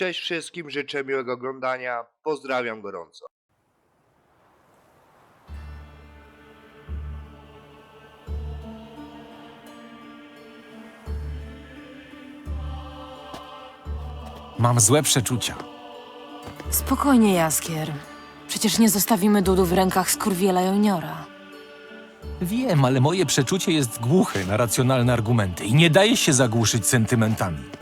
Cześć wszystkim, życzę miłego oglądania. Pozdrawiam gorąco. Mam złe przeczucia. Spokojnie, Jaskier. Przecież nie zostawimy Dudu w rękach skurwiela juniora. Wiem, ale moje przeczucie jest głuche na racjonalne argumenty i nie daje się zagłuszyć sentymentami.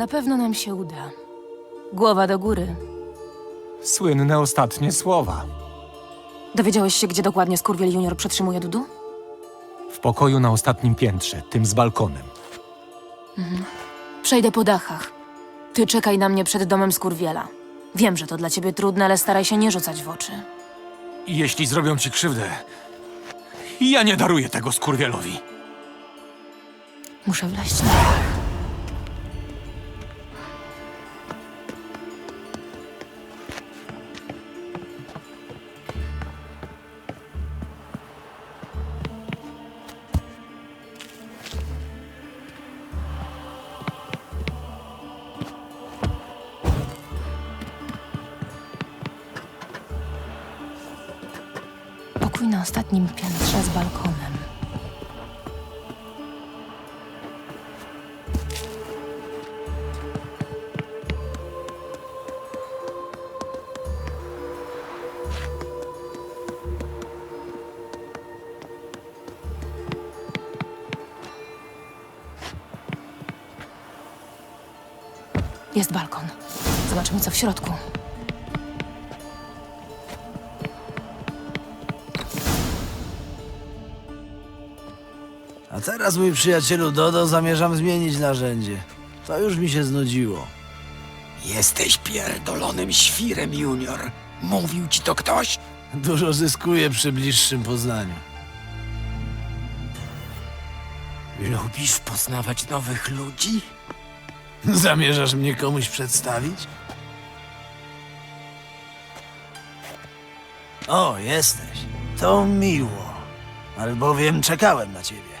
Na pewno nam się uda. Głowa do góry. Słynne ostatnie słowa. Dowiedziałeś się, gdzie dokładnie skurwiel junior przetrzymuje Dudu? W pokoju na ostatnim piętrze, tym z balkonem. Przejdę po dachach. Ty czekaj na mnie przed domem skurwiela. Wiem, że to dla ciebie trudne, ale staraj się nie rzucać w oczy. I jeśli zrobią ci krzywdę, ja nie daruję tego skurwielowi. Muszę wleźć na dach. Na ostatnim piętrze z balkonem. Jest balkon. Zobaczymy, co w środku. A teraz, mój przyjacielu Dodo, zamierzam zmienić narzędzie. To już mi się znudziło. Jesteś pierdolonym świrem, Junior. Mówił ci to ktoś? Dużo zyskuję przy bliższym poznaniu. Lubisz poznawać nowych ludzi? Zamierzasz mnie komuś przedstawić? O, jesteś. To miło. Albowiem czekałem na ciebie.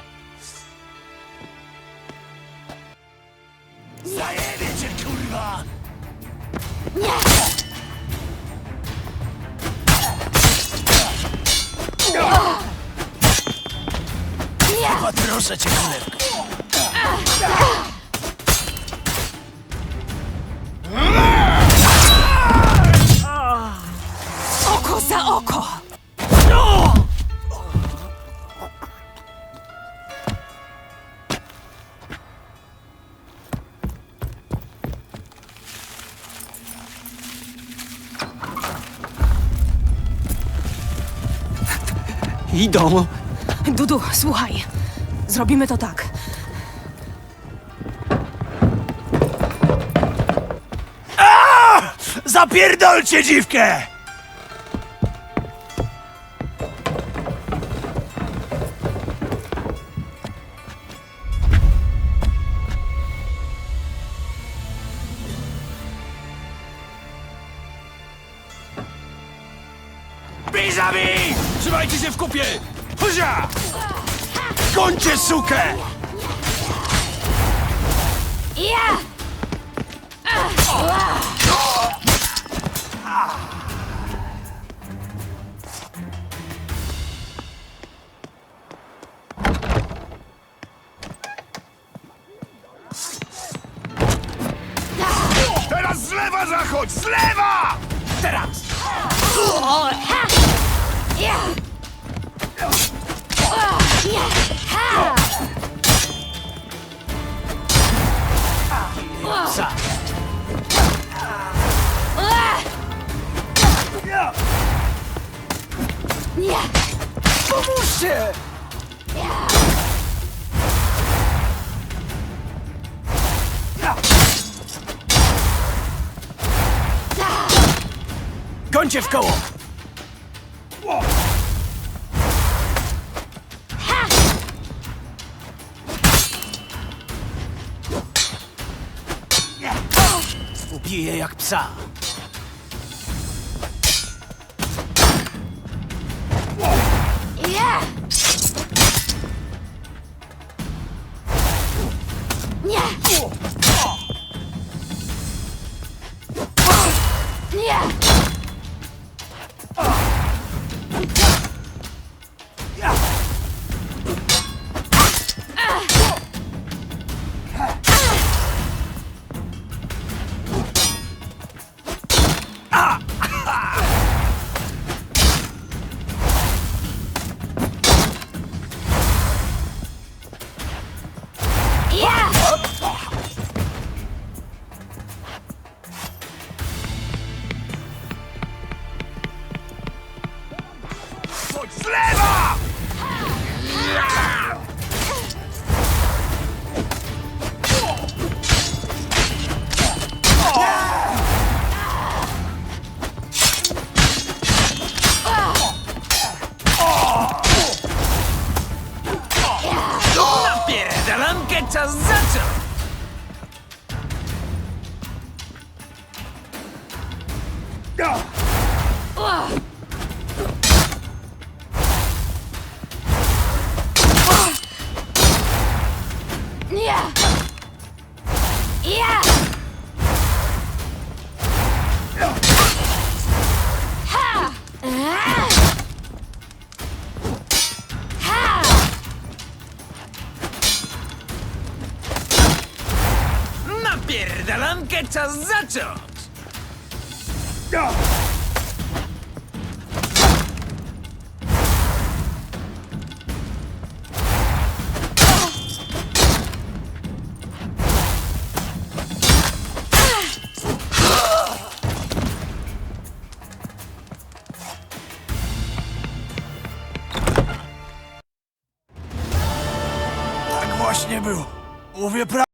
Chyba proszę cię, królewko. Idą. Dudu, słuchaj. Zrobimy to tak. Zapierdolcie dziwkę! Vis-a-vis! Trzymajcie się w kupie! Huzia! Końcie sukę! Teraz z lewa zachodź! Z lewa! Teraz! Pomóżcie! Końcie w koło! Ubiję jak psa. Czas zacząć! Czas zacząć! Tak właśnie było. Mówię prawdę.